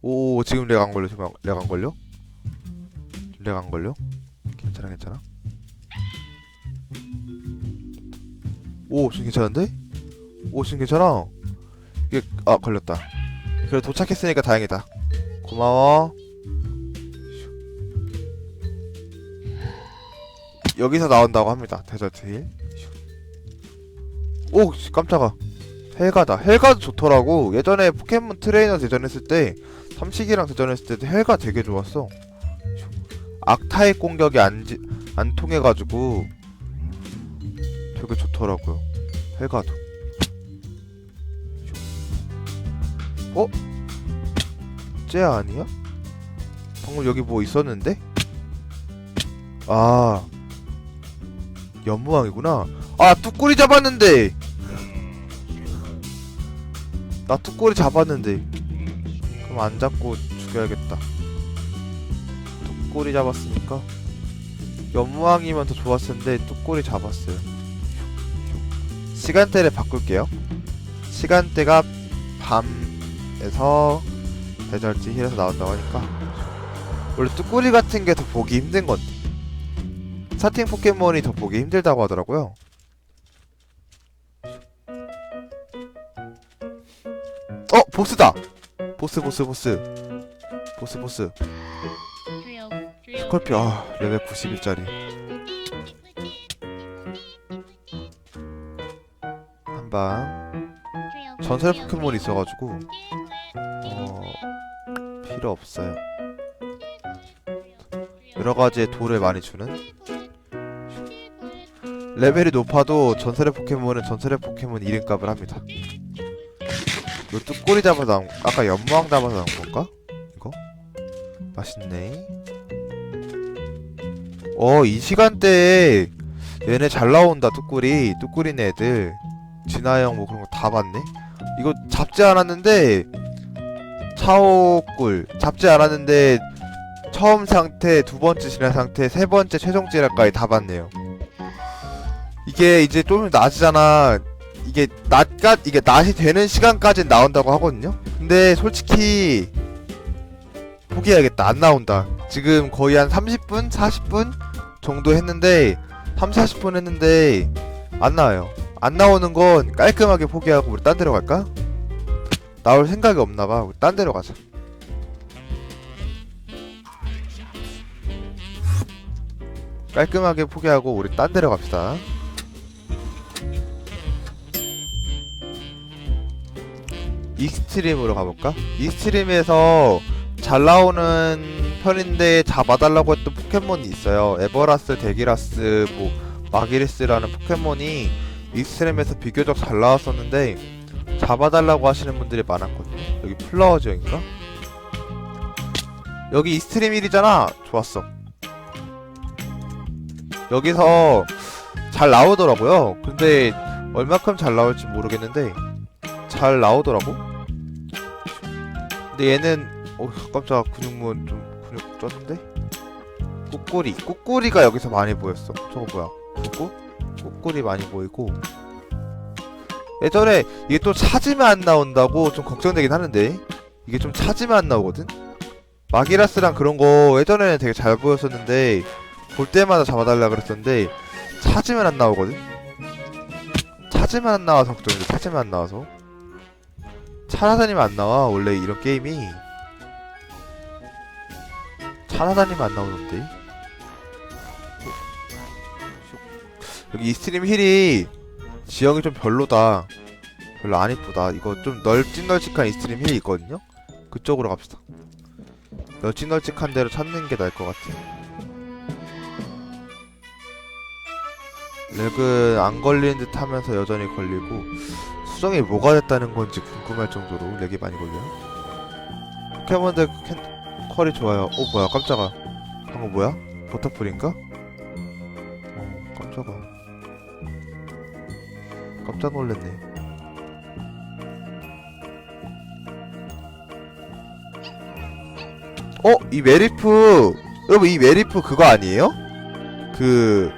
오 지금 렉 안 걸려 지금 렉 안 걸려? 렉 안 걸려? 괜찮아 괜찮아? 오 지금 괜찮은데? 오 지금 괜찮아? 이게 아 걸렸다. 그래 도착했으니까 다행이다. 고마워. 여기서 나온다고 합니다. 데저트 힐오 깜짝아 헬가다. 헬가도 좋더라고. 예전에 포켓몬 트레이너 대전했을 때 삼식이랑 대전했을 때도 헬가 되게 좋았어. 악타입 공격이 안, 지, 안 통해가지고 되게 좋더라고요. 헬가도. 어? 쟤 아니야? 방금 여기 뭐 있었는데? 아. 연무왕이구나. 아 뚜꾸리 잡았는데 나 뚜꾸리 잡았는데. 그럼 안 잡고 죽여야겠다. 뚜꾸리 잡았으니까. 연무왕이면 더 좋았을 텐데 뚜꾸리 잡았어요. 시간대를 바꿀게요. 시간대가 밤에서 대절지 힐에서 나온다고 하니까. 원래 뚜꾸리 같은 게 더 보기 힘든 건데. 스타팅 포켓몬이 더 보기 힘들다고 하더라고요 보스다. 보스 보스 보스. 보스 보스. 스컬피 아 레벨 90일짜리. 한 방. 전설 포켓몬이 있어가지고 어 필요 없어요. 여러 가지의 돌을 많이 주는? 레벨이 높아도 전설의 포켓몬은 전설의 포켓몬 이름값을 합니다 이거 뚜꼬리 잡아서 나온 아까 연무왕 잡아서 나온 건가? 이거? 맛있네. 어 이 시간대에 얘네 잘 나온다 뚜꾸리. 뚜꾸리네 애들. 진화형 뭐 그런 거 다 봤네. 이거 잡지 않았는데 차오꿀. 잡지 않았는데 처음 상태 두 번째 진화 상태 세 번째 최종 진화까지 다 봤네요. 이게 이제 좀 낮이잖아 이게 낮까 이게 낮이 되는 시간까지 나온다고 하거든요. 근데 솔직히 포기해야겠다. 안 나온다. 지금 거의 한 30분, 40분 정도 했는데 3, 40분 했는데 안 나와요. 안 나오는 건 깔끔하게 포기하고 우리 딴 데로 갈까? 나올 생각이 없나 봐. 우리 딴 데로 가자. 깔끔하게 포기하고 우리 딴 데로 갑시다. 익스트림으로 가볼까? 익스트림에서 잘 나오는 편인데 잡아달라고 했던 포켓몬이 있어요. 에버라스, 데기라스, 뭐 마기리스라는 포켓몬이 익스트림에서 비교적 잘 나왔었는데 잡아달라고 하시는 분들이 많았거든요. 여기 플라워 지역인가? 여기 익스트림 1이잖아. 좋았어. 여기서 잘 나오더라고요. 근데 얼마큼 잘 나올지 모르겠는데 잘 나오더라고. 근데 얘는 어 깜짝 근육문 좀 근육 쪘는데? 꼬꼬리 꼬꼬리가 여기서 많이 보였어. 저거 뭐야? 구구? 꼬꼬리 많이 보이고 예전에 이게 또 찾으면 안 나온다고 좀 걱정되긴 하는데 이게 좀 찾으면 안 나오거든? 마기라스랑 그런 거 예전에는 되게 잘 보였었는데 볼 때마다 잡아달라 그랬었는데 찾으면 안 나오거든? 찾으면 안 나와서 걱정돼 찾으면 안 나와서 찾아다니면 안 나와? 원래 이런 게임이? 찾아다니면 안 나오는데? 여기 이 스트림 힐이 지형이 좀 별로다. 별로 안 이쁘다. 이거 좀 널찍널찍한 이 스트림 힐이 있거든요? 그쪽으로 갑시다. 널찍널찍한 데로 찾는 게 나을 것 같아 렉은 안 걸리는 듯 하면서 여전히 걸리고 수정이 뭐가 됐다는 건지 궁금할 정도로 렉이 많이 걸려요. 포켓몬들 캔, 컬이 좋아요. 어 뭐야 깜짝아. 방금 뭐야? 버터풀인가? 어 깜짝아. 깜짝 놀랐네. 어? 이 메리프 여러분 이 메리프 그거 아니에요? 그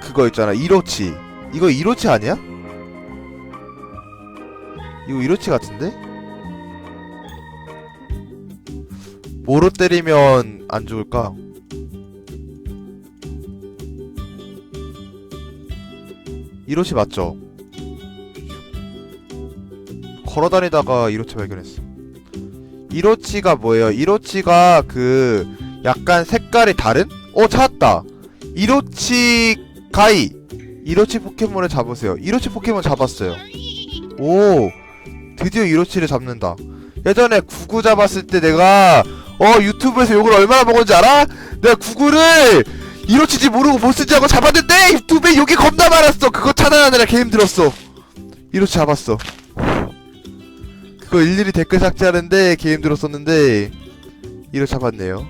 그거 있잖아 이로치 이거 이로치 아니야? 이거 이로치 같은데? 뭐로 때리면 안 좋을까? 이로치 맞죠? 걸어다니다가 이로치 발견했어. 이로치가 뭐예요? 이로치가 그 약간 색깔이 다른? 어 찾았다. 이로치 가이. 이로치 포켓몬을 잡으세요. 이로치 포켓몬 잡았어요. 오 드디어 이로치를 잡는다. 예전에 구구 잡았을 때 내가 어 유튜브에서 욕을 얼마나 먹었는지 알아? 내가 구구를 이로치지 모르고 보스지 하고 잡았는데 유튜브에 욕이 겁나 많았어. 그거 찾아내느라 개 힘들었어. 이로치 잡았어. 그거 일일이 댓글 삭제하는데 개 힘들었었는데 이로치 잡았네요.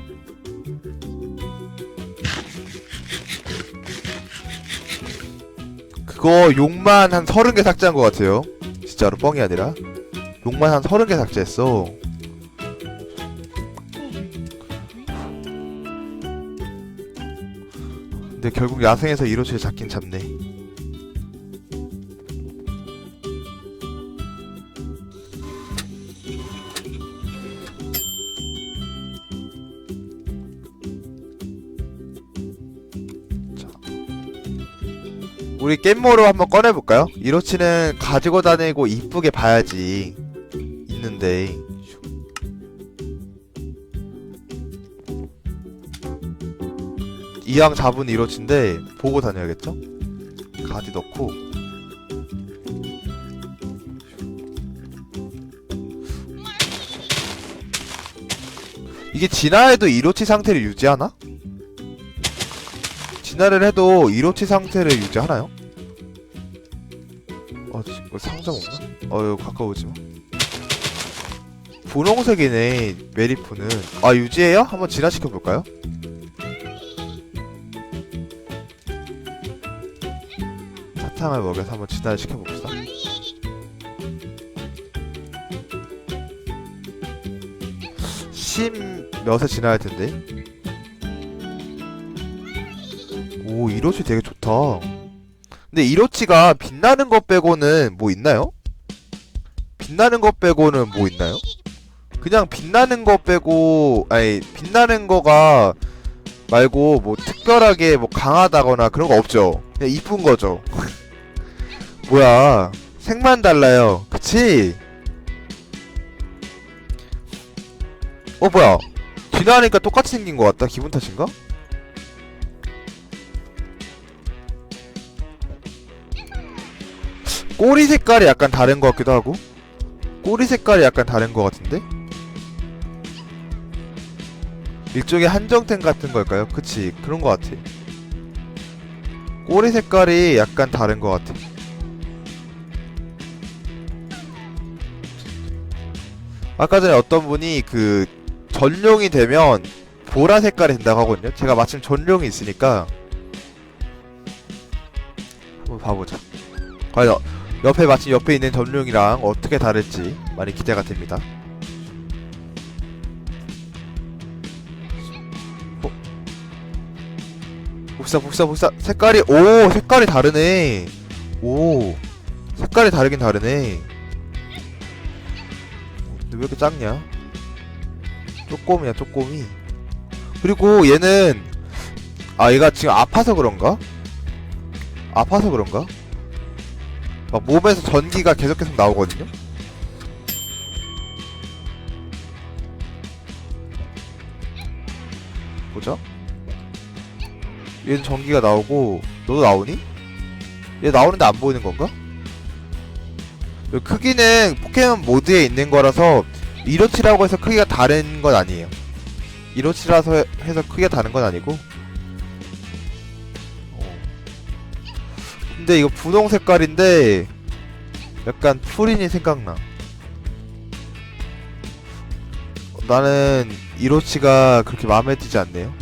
그거 욕만 한 서른 개 삭제한 것 같아요. 진짜로 뻥이 아니라 욕만 한 서른 개 삭제했어. 근데 결국 야생에서 이로치를 잡긴 잡네. 자. 우리 깻모로 한번 꺼내볼까요? 이로치는 가지고 다니고 이쁘게 봐야지 있는데 이왕 잡은 이로치인데 보고 다녀야겠죠? 가디 넣고 이게 진화해도 이로치 상태를 유지하나? 진화를 해도 이로치 상태를 유지하나요? 어, 지- 이거 상점 없나? 어, 이거 가까우지 마. 분홍색이네, 메리프는. 아, 유지해요? 한번 진화시켜볼까요? 사탕을 먹여서 한번 진화를 시켜봅시다. 심 몇에 진화할 텐데. 오, 이로치 되게 좋다. 근데 이로치가 빛나는 것 빼고는 뭐 있나요? 빛나는 것 빼고는 뭐 있나요? 그냥 빛나는 거 빼고 아니 빛나는 거가 말고 뭐 특별하게 뭐 강하다거나 그런 거 없죠. 그냥 이쁜 거죠. 뭐야 색만 달라요. 그치? 어 뭐야 진화하니까 똑같이 생긴 것 같다. 기분 탓인가? 꼬리 색깔이 약간 다른 것 같기도 하고 꼬리 색깔이 약간 다른 것 같은데? 일종의 한정템 같은 걸까요? 그치 그런 것 같아 꼬리 색깔이 약간 다른 것 같아 아까 전에 어떤 분이 그 전용이 되면 보라 색깔이 된다고 하거든요 제가 마침 전용이 있으니까 한번 봐보자 과연 옆에 마침 옆에 있는 전룡이랑 어떻게 다를지 많이 기대가 됩니다. 복사 복사 복사 색깔이 오 색깔이 다르네. 오 색깔이 다르긴 다르네. 근데 왜 이렇게 작냐? 쪼꼬미야 쪼꼬미. 그리고 얘는 아 얘가 지금 아파서 그런가? 아파서 그런가? 막 몸에서 전기가 계속 계속 나오거든요. 얘는 전기가 나오고 너도 나오니? 얘 나오는데 안 보이는 건가? 그 크기는 포켓몬 모드에 있는 거라서 이로치라고 해서 크기가 다른 건 아니에요. 이로치라서 해- 해서 크기가 다른 건 아니고. 어. 근데 이거 분홍 색깔인데 약간 푸린이 생각나. 나는 이로치가 그렇게 마음에 들지 않네요.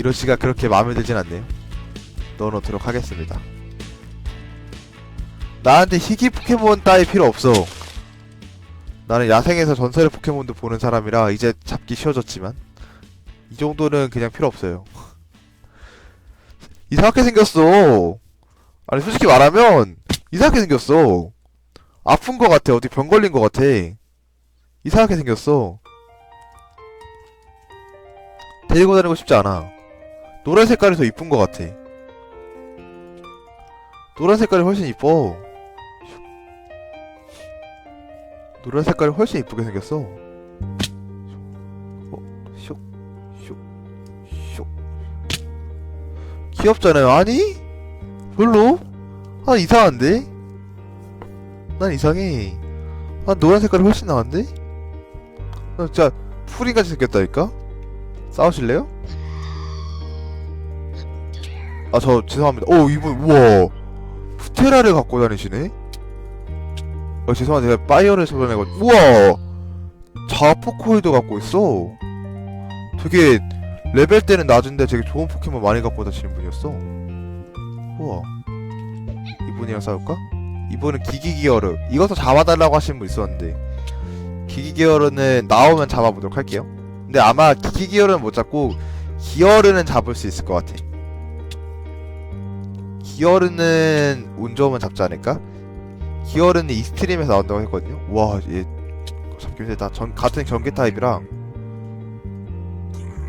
이로치가 그렇게 마음에 들진 않네요. 넣어놓도록 하겠습니다. 나한테 희귀 포켓몬 따위 필요 없어. 나는 야생에서 전설의 포켓몬도 보는 사람이라 이제 잡기 쉬워졌지만 이 정도는 그냥 필요 없어요. 이상하게 생겼어. 아니 솔직히 말하면 이상하게 생겼어. 아픈 거 같아. 어디 병 걸린 거 같아. 이상하게 생겼어. 데리고 다니고 싶지 않아. 노란 색깔이 더 이쁜 것 같아. 노란 색깔이 훨씬 이뻐. 노란 색깔이 훨씬 이쁘게 생겼어. 어, 슉, 슉, 슉. 귀엽잖아요. 아니? 별로? 아, 이상한데? 난 이상해. 아, 노란 색깔이 훨씬 나은데? 나 진짜 풀이같이 생겼다니까? 싸우실래요? 아, 저 죄송합니다. 오, 이분, 우와. 푸테라를 갖고 다니시네? 어, 죄송한데, 제가 파이어를 소변해가지고. 우와! 자포코이도 갖고 있어. 되게, 레벨 때는 낮은데 되게 좋은 포켓몬 많이 갖고 다니시는 분이었어. 우와. 이분이랑 싸울까? 이분은 기기기어르. 이것도 잡아달라고 하시는 분 있었는데. 기기기어르는 나오면 잡아보도록 할게요. 근데 아마 기기기어르는 못 잡고, 기어르는 잡을 수 있을 것 같아. 기어르는 운 좋으면 잡지 않을까? 기어르는 이 스트림에서 나온다고 했거든요. 와, 얘 잡기 힘들다. 전 같은 전기 타입이랑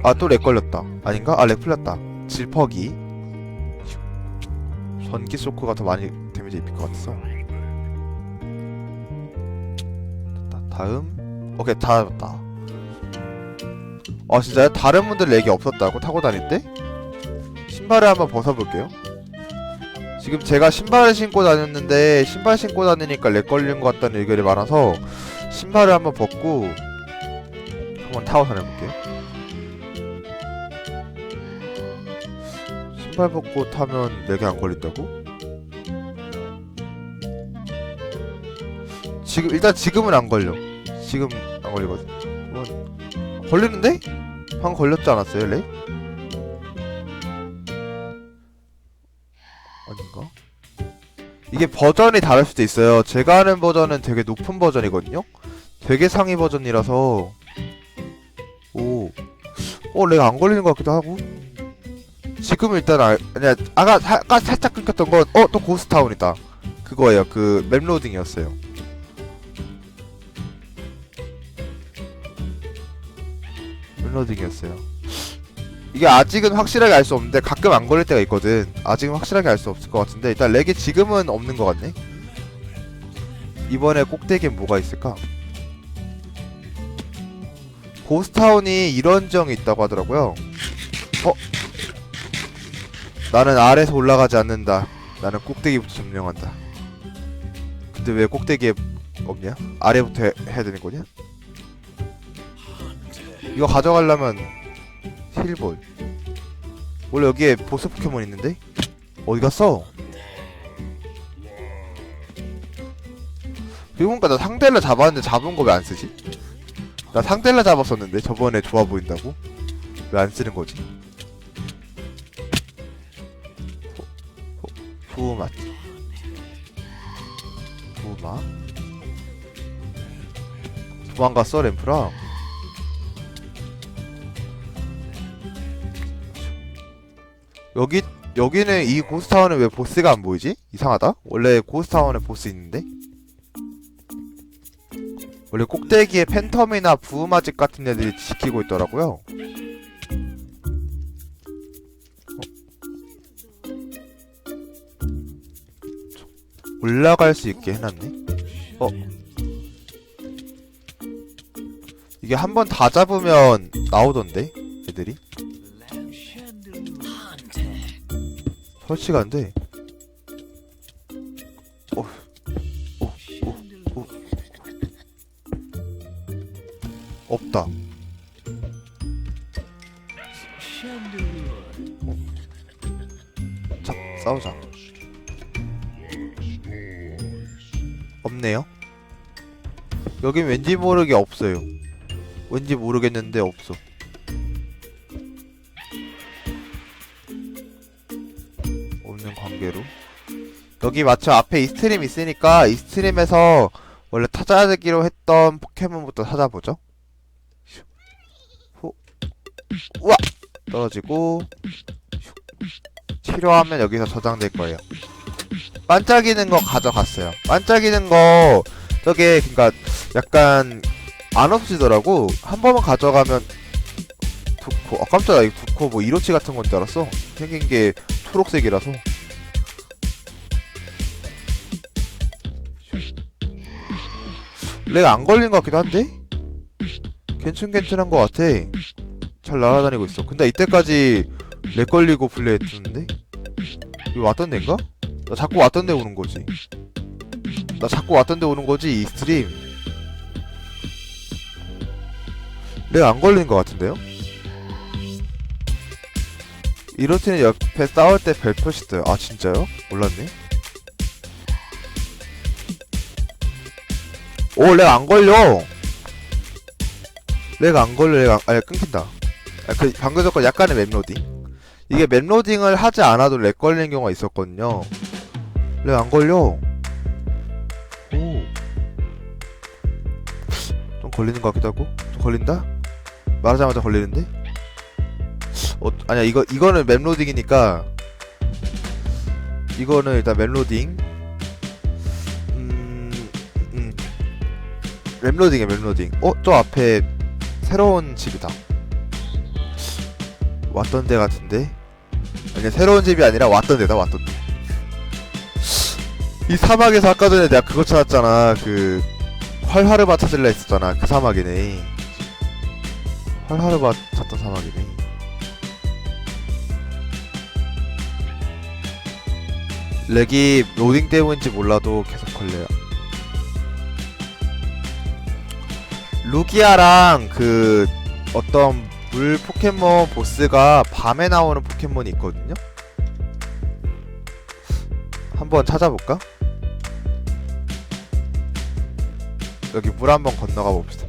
아 또 렉 걸렸다. 아닌가? 아 렉 풀렸다. 질퍽이 전기 쇼크가 더 많이 데미지 입힐 것 같아서. 다음 오케이 다 잡았다. 아 진짜요? 다른 분들 렉이 없었다고 타고 다닐 때? 신발을 한번 벗어볼게요. 지금 제가 신발을 신고 다녔는데 신발 신고 다니니까 렉 걸린 것 같다는 의견이 많아서 신발을 한번 벗고 한번 타고 다녀볼게요. 신발 벗고 타면 렉이 안 걸린다고? 지금 일단 지금은 안 걸려. 지금 안 걸리거든. 한번 걸리는데? 방금 걸렸지 않았어요, 렉? 이게 버전이 다를 수도 있어요. 제가 하는 버전은 되게 높은 버전이거든요. 되게 상위 버전이라서 오, 어, 내가 안 걸리는 것 같기도 하고. 지금 일단 아, 아니야 아까, 사- 아까 살짝 끊겼던 건 어 또 고스타운이다. 그거예요. 그 맵로딩이었어요. 맵로딩이었어요. 이게 아직은 확실하게 알 수 없는데 가끔 안 걸릴 때가 있거든. 아직은 확실하게 알 수 없을 것 같은데 일단 렉이 지금은 없는 것 같네. 이번에 꼭대기엔 뭐가 있을까? 고스타운이 이런 점이 있다고 하더라고요. 어? 나는 아래서 올라가지 않는다. 나는 꼭대기부터 점령한다. 근데 왜 꼭대기에 없냐? 아래부터 해, 해야 되는 거냐? 이거 가져가려면 힐볼. 원래 여기에 보스 포켓몬 있는데? 어디 갔어? 그리고 보니까 나 상델라 잡았는데 잡은 거 왜 안 쓰지? 나 상델라 잡았었는데 저번에 좋아 보인다고? 왜 안 쓰는 거지? 후, 후맛 후맛 도망갔어 램프랑 여기 여기는 이 고스타운은 왜 보스가 안 보이지? 이상하다. 원래 고스타운에 보스 있는데. 원래 꼭대기에 팬텀이나 부마직 같은 애들이 지키고 있더라고요. 어? 올라갈 수 있게 해놨네. 어? 이게 한 번 다 잡으면 나오던데 애들이? 설치가 안 돼. 어, 어, 어, 어. 없다. 자, 싸우자. 없네요. 여긴 왠지 모르게 없어요. 왠지 모르겠는데 없어. 없는 관계로? 여기 마침 앞에 이 스트림 있으니까 이 스트림에서 원래 찾아내기로 했던 포켓몬부터 찾아보죠. 슉. 호. 우와! 떨어지고 슉. 치료하면 여기서 저장될 거예요. 반짝이는 거 가져갔어요. 반짝이는 거 저게 그니까 약간 안 없어지더라고. 한 번만 가져가면 두코 아 깜짝이야. 이거 두코 뭐 이로치 같은 건 줄 알았어. 생긴 게 초록색이라서 렉 안 걸린 것 같기도 한데? 괜찮괜찮한 것 같아 잘 날아다니고 있어 근데 이때까지 렉 걸리고 플레이했는데? 이거 왔던 데인가? 나 자꾸 왔던 데 오는 거지 나 자꾸 왔던 데 오는 거지 이 스트림 렉 안 걸린 것 같은데요? 이로티는 옆에 싸울 때 별 표시 떠요 아 진짜요? 몰랐네 오 렉 안 걸려. 렉 안 걸려 렉 안, 아니 끊긴다. 아, 그 방금 전거 약간의 맵로딩? 이게 맵로딩을 하지 않아도 렉 걸리는 경우가 있었거든요. 렉 안 걸려. 오. 좀 걸리는 것 같기도 하고. 좀 걸린다? 말하자마자 걸리는데? 어, 아니야 이거 이거는 맵로딩이니까 이거는 일단 맵로딩 맵로딩이야 맵로딩. 어? 저 앞에 새로운 집이다. 왔던 데 같은데? 아니야 새로운 집이 아니라 왔던 데다 왔던 데. 이 사막에서 아까 전에 내가 그거 찾았잖아. 그 활화르바 찾을라 했었잖아. 그 사막이네. 활화르바 찾던 사막이네. 렉이 로딩 때문인지 몰라도 계속 걸려요. 루기아랑 그 어떤 물 포켓몬 보스가 밤에 나오는 포켓몬이 있거든요. 한번 찾아볼까? 여기 물 한번 건너가 봅시다.